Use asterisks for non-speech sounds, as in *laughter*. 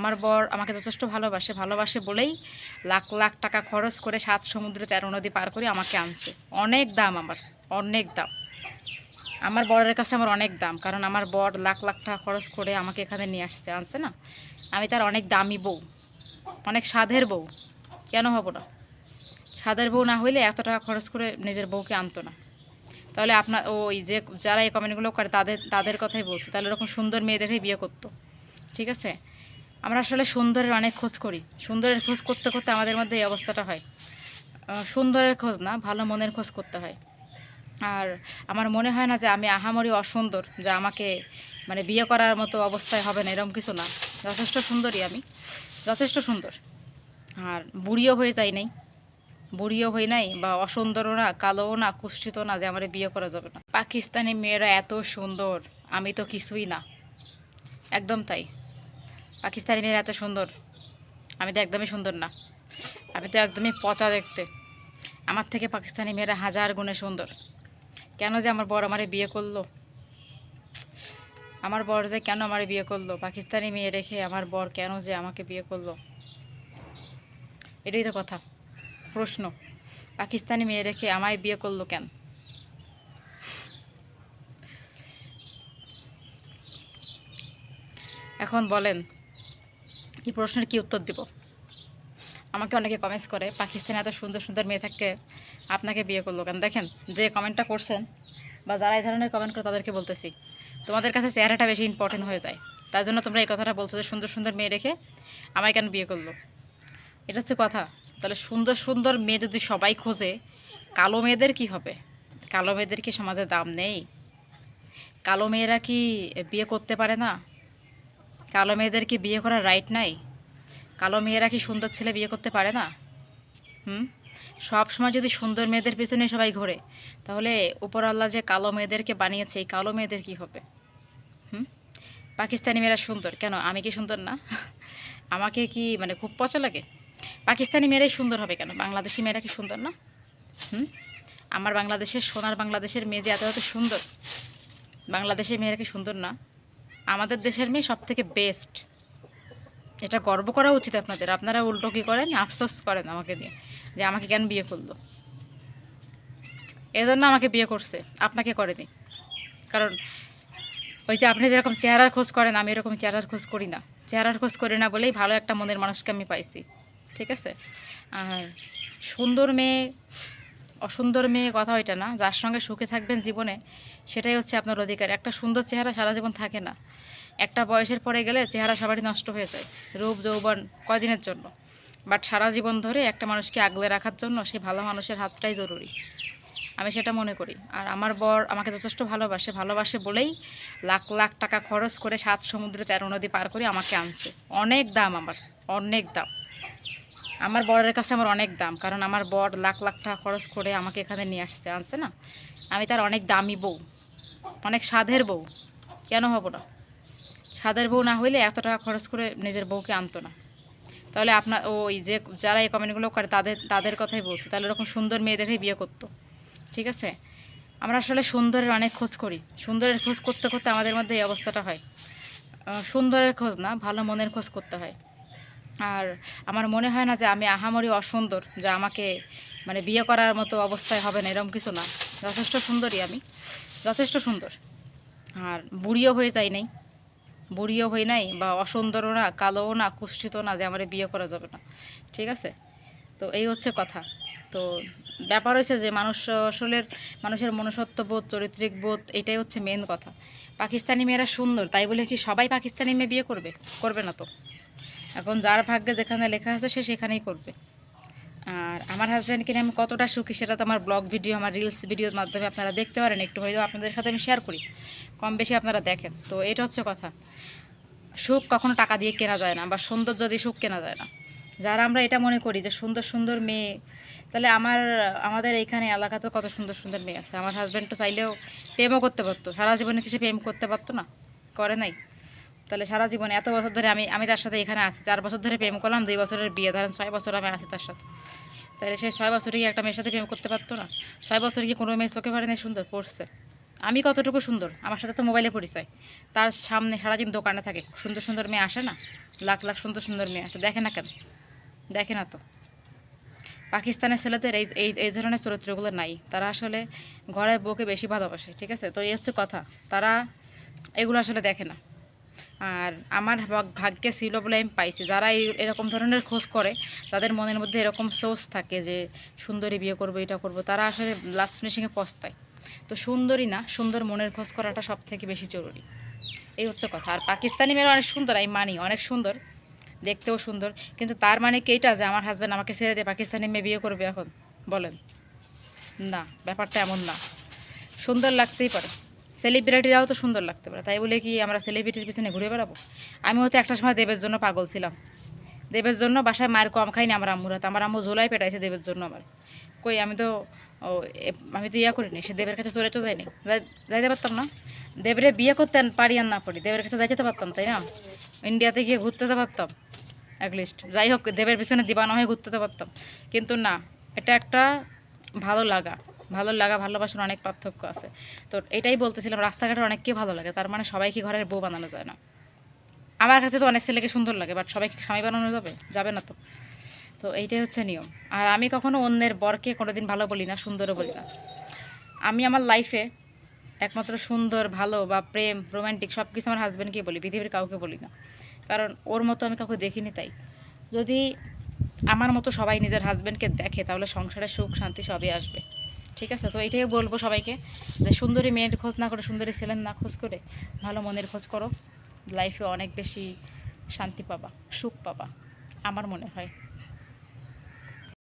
আমার বর আমাকে যথেষ্ট ভালোবাসে ভালোবাসে বলেই লাখ লাখ টাকা খরচ করে সাত সমুদ্রে তেরো নদী পার করে আমাকে আনছে। অনেক দাম আমার, অনেক দাম। আমার বরের কাছে আমার অনেক দাম, কারণ আমার বর লাখ লাখ টাকা খরচ করে আমাকে এখানে নিয়ে আসছে, আনছে না? আমি তার অনেক দামি বউ, অনেক স্বাদের বউ। কেন হব না? স্বাদের বউ না হইলে এত টাকা খরচ করে নিজের বউকে আনতো না। তাহলে আপনার ওই যে যারা এই কমেন্টগুলো করে তাদের তাদের কথাই বলছি। তাহলে এরকম সুন্দর মেয়ে দেখেই বিয়ে করতো। ঠিক আছে? আমরা আসলে সুন্দরের অনেক খোঁজ করি। সুন্দরের খোঁজ করতে করতে আমাদের মধ্যে এই অবস্থাটা হয়। সুন্দরের খোঁজ না, ভালো মনের খোঁজ করতে হয়। আর আমার মনে হয় না যে আমি আহামরি অসুন্দর, যা আমাকে মানে বিয়ে করার মতো অবস্থায় হবে না, এরকম কিছু না। যথেষ্ট সুন্দরী আমি। যথেষ্ট সুন্দর। আর বুড়িও হয়ে যাই নাই। বুড়িও হই নাই বা অসুন্দরও না, কালোও না কুষ্ঠিত না যে আমার বিয়ে করা যাবে না। পাকিস্তানি মেয়েরা এত সুন্দর, আমি তো কিছুই না। একদম তাই। পাকিস্তানি মেয়েরা এত সুন্দর। আমি তো একদমই সুন্দর না। আমি তো একদমই পচা দেখতে। আমার থেকে পাকিস্তানি মেয়েরা হাজার গুণে সুন্দর। কেন যে আমার বর আমারে বিয়ে করল? আমার বর যে কেন আমারে বিয়ে করল? পাকিস্তানি মেয়ে রেখে আমার বর কেন যে আমাকে বিয়ে করল? এটাই তো কথা। প্রশ্ন, পাকিস্তানি মেয়ে রেখে আমায় বিয়ে করল কেন? এখন বলেন এই প্রশ্নের কি উত্তর দিব? আমাকে অনেকে কমেন্টস করে, পাকিস্তানে এত সুন্দর সুন্দর মেয়ে থাকতে আপনাকে বিয়ে করল কেন? দেখেন, যে কমেন্টটা করছেন বা যারা এই ধরনের কমেন্ট করে তাদেরকে বলতেছি, তোমাদের কাছে চেহারাটা বেশি ইম্পর্টেন্ট হয়ে যায়। তার জন্য তোমরা এই কথাটা বলছো যে, সুন্দর সুন্দর মেয়ে রেখে আমায় কেন বিয়ে করল? এটা হচ্ছে কথা। তাহলে সুন্দর সুন্দর মেয়ে যদি সবাই খোঁজে, কালো মেয়েদের কি হবে? কালো মেয়েদের কি সমাজে দাম নেই? কালো মেয়েরা কি বিয়ে করতে পারে না? কালো মেয়েদের কি বিয়ে করার রাইট নাই? কালো মেয়েরা কি সুন্দর ছেলে বিয়ে করতে পারে না? হুম? সব সময় যদি সুন্দর মেয়েদের পিছনে সবাই ঘোরে, তাহলে উপর আল্লাহ যে কালো মেয়েদেরকে বানিয়েছে, এই কালো মেয়েদের কি হবে? হুম? পাকিস্তানি মেয়েরা সুন্দর। কেন? আমি কি সুন্দর না? *laughs* আমাকে কি মানে খুব পচা লাগে? পাকিস্তানি মেয়েরাই সুন্দর হবে কেন? বাংলাদেশি মেয়েরা কি সুন্দর না? হুম? আমার বাংলাদেশের, সোনার বাংলাদেশের মেয়ে যে এত এত সুন্দর, বাংলাদেশের মেয়েরা কি সুন্দর না? আমাদের দেশের মেয়ে সব থেকে বেস্ট এটা গর্ব করা উচিত আপনাদের। আপনারা উল্টো কী করেন? আফসোস করেন আমাকে দিয়ে, যে আমাকে কেন বিয়ে করল। এজন্য আমাকে বিয়ে করছে। আপনাকে করেনি। কারণ ওই যে আপনি যেরকম চেহারার খোঁজ করেন, আমি এরকম চেহারার খোঁজ করি না। চেহারার খোঁজ করি না বলেই ভালো একটা মনের মানুষকে আমি পাইছি। ঠিক আছে? আর সুন্দর মেয়ে অসুন্দর মেয়ে কথা ওইটা না, যার সঙ্গে সুখে থাকবেন জীবনে, সেটাই হচ্ছে আপনার অধিকার। একটা সুন্দর চেহারা সারা জীবন থাকে না। একটা বয়সের পরে গেলে চেহারা সবারই নষ্ট হয়ে যায়, রূপ, যৌবন কয়দিনের জন্য? বাট সারা জীবন ধরে একটা মানুষকে আগলে রাখার জন্য সে ভালো মানুষের হাতটাই জরুরি। আমি সেটা মনে করি। আর আমার বর আমাকে যথেষ্ট ভালোবাসে। ভালোবাসে বলেই লাখ লাখ টাকা খরচ করে সাত সমুদ্রে তেরো নদী পার করে আমাকে আনছে। অনেক দাম আমার, অনেক দাম। আমার বরের কাছে আমার অনেক দাম, কারণ আমার বর লাখ লাখ টাকা খরচ করে আমাকে এখানে নিয়ে আসছে, আনছে না? আমি তার অনেক দামি বউ, অনেক স্বাদের বউ। কেন হব না? স্বাদের বউ না হইলে এত টাকা খরচ করে নিজের বউকে আনতো না। তাহলে আপনার ওই যে যারা এই কমেন্টগুলো করে তাদের তাদের কথাই বলছি। তাহলে ওরকম সুন্দর মেয়ে দেখেই বিয়ে করতো। ঠিক আছে? আমরা আসলে সুন্দরের অনেক খোঁজ করি। সুন্দরের খোঁজ করতে করতে আমাদের মধ্যে এই অবস্থাটা হয়। সুন্দরের খোঁজ না, ভালো মনের খোঁজ করতে হয়। আর আমার মনে হয় না যে আমি আহামরি অসুন্দর, যা আমাকে মানে বিয়ে করার মতো অবস্থায় হবে না এরকম কিছু না। যথেষ্ট সুন্দরী আমি, যথেষ্ট সুন্দর। আর বুড়িও হয়ে যাই নাই, বুড়িও হই নাই, বা অসুন্দরও না, কালোও না কুষ্ঠিত না যে আমার বিয়ে করা যাবে না। ঠিক আছে? তো এই হচ্ছে কথা। তো ব্যাপার হয়েছে যে মানুষ আসলে মানুষের মনুষ্যত্ব বোধ, চরিত্রিক বোধ, এটাই হচ্ছে মেন কথা। পাকিস্তানি মেয়েরা সুন্দর, তাই বলে কি সবাই পাকিস্তানি মেয়ে বিয়ে করবে? করবে না তো। এখন যার ভাগ্যে যেখানে লেখা আছে সে সেখানেই করবে। আর আমার হাজব্যান্ডকে নিয়ে আমি কতটা সুখী সেটা তো আমার ব্লগ ভিডিও আমার রিলস ভিডিওর মাধ্যমে আপনারা দেখতে পারেন। একটু হয়তো আপনাদের সাথে আমি শেয়ার করি, কম বেশি আপনারা দেখেন। তো এটা হচ্ছে কথা। সুখ কখনো টাকা দিয়ে কেনা যায় না বা সৌন্দর্য দিয়ে সুখ কেনা যায় না। যারা আমরা এটা মনে করি যে সুন্দর সুন্দর মেয়ে, তাহলে আমার, আমাদের এইখানে এলাকাতে কত সুন্দর সুন্দর মেয়ে আছে। আমার হাজব্যান্ড তো চাইলেও প্রেমও করতে পারতো। সারা জীবনে কি সে প্রেম করতে পারতো না? করে নাই। তাহলে সারা জীবনে এত বছর ধরে আমি আমি তার সাথে এখানে আছি। চার বছর ধরে প্রেম করলাম, দুই বছরের বিয়ে। ধরেন ছয় বছর আমি আছি তার সাথে। তাহলে সে ছয় বছরে একটা মেয়ের সাথে প্রেম করতে পারতো না। ছয় বছর কি কোনো মেয়ের চোখে পারে সুন্দর, পড়ছে। আমি কতটুকু সুন্দর? আমার সাথে তো মোবাইলে পরিচয়। তার সামনে সারাদিন দোকানে থাকে। সুন্দর সুন্দর মেয়ে আসে না? লাখ লাখ সুন্দর সুন্দর মেয়ে আসে। দেখে না কেন? দেখে না তো। পাকিস্তানের ছেলেদের এই এই এই ধরনের চরিত্রগুলো নাই। তারা আসলে ঘরের বউকে বেশি ভালোবাসে, ঠিক আছে? তো এই হচ্ছে কথা। তারা এগুলো আসলে দেখে না। আর আমার ভাগ- ভাগ্যে ছিল বলে আমি পাইছি। যারা এরকম ধরনের খোঁজ করে, তাদের মনের মধ্যে এরকম সোর্স থাকে যে, সুন্দরী বিয়ে করব, এটা করব। তারা আসলে লাস্ট ফিনিশিংয়ে পস্তায়। তো সুন্দরী না, সুন্দর মনের খোঁজ করাটা সব থেকে বেশি জরুরি। এই হচ্ছে কথা। আর পাকিস্তানি মেয়েরা অনেক সুন্দর, আমি মানি, অনেক সুন্দর, দেখতেও সুন্দর। কিন্তু তার মানে কি যে, আমার হাজব্যান্ড আমাকে ছেড়ে দিয়ে পাকিস্তানি মেয়ে বিয়ে করবে এখন? বলেন। না, ব্যাপারটা এমন না। সুন্দর লাগতেই পারে। সেলিব্রিটিরাও তো সুন্দর লাগতে পারে। তাই বলে কি আমরা সেলিব্রিটির পিছনে ঘুরে বেড়াবো? আমিও তো একটা সময় দেবের জন্য পাগল ছিলাম। দেবের জন্য বাসায় মায়ের কম খাইনি আমার আম্মুর। তো আমার আম্মু জোলাই পেটাইছে দেবের জন্য আমার কই, আমি তো আমি তো ইয়া করিনি, সে দেবের কাছে চলে তো যাইনি যাইতে পারতাম না। দেবরে বিয়ে করতেন পারি আর না পারি, দেবের কাছে যাইতে পারতাম, তাই না? ইন্ডিয়াতে গিয়ে ঘুরতে পারতাম অ্যাটলিস্ট যাই হোক, দেবের পিছনে দিবানা হয়ে ঘুরতে পারতাম। কিন্তু না, এটা একটা ভালো লাগা। ভালো লাগা, ভালোবাসার অনেক পার্থক্য আছে। তো এটাই বলতেছিলাম রাস্তাঘাটে অনেককে ভালো লাগে, তার মানে সবাইকে ঘরের বউ বানানো যায় না। আমার কাছে তো অনেক ছেলেকে সুন্দর লাগে বাট সবাইকে স্বামী বানানো যাবে? যাবে না তো। তো এইটাই হচ্ছে নিয়ম। আর আমি কখনো অন্যের বরকে কোনোদিন ভালো বলি না, সুন্দরও বলি না। আমি আমার লাইফে একমাত্র সুন্দর, ভালো বা প্রেম রোমান্টিক সব কিছু আমার হাজব্যান্ডকে বলি, পৃথিবীর কাউকে বলি না। কারণ ওর মতো আমি কাউকে দেখিনি তাই। যদি আমার মতো সবাই নিজের হাজব্যান্ডকে দেখে, তাহলে সংসারে সুখ, শান্তি সবই আসবে। ঠিক আছে? তো এটাই বলব সবাইকে যে সুন্দরী মেয়ের খোঁজ না করে, সুন্দরী ছেলের না খোঁজ করে ভালো মনের খোঁজ করো। লাইফে অনেক বেশি শান্তি পাবা, সুখ পাবা, আমার মনে হয়।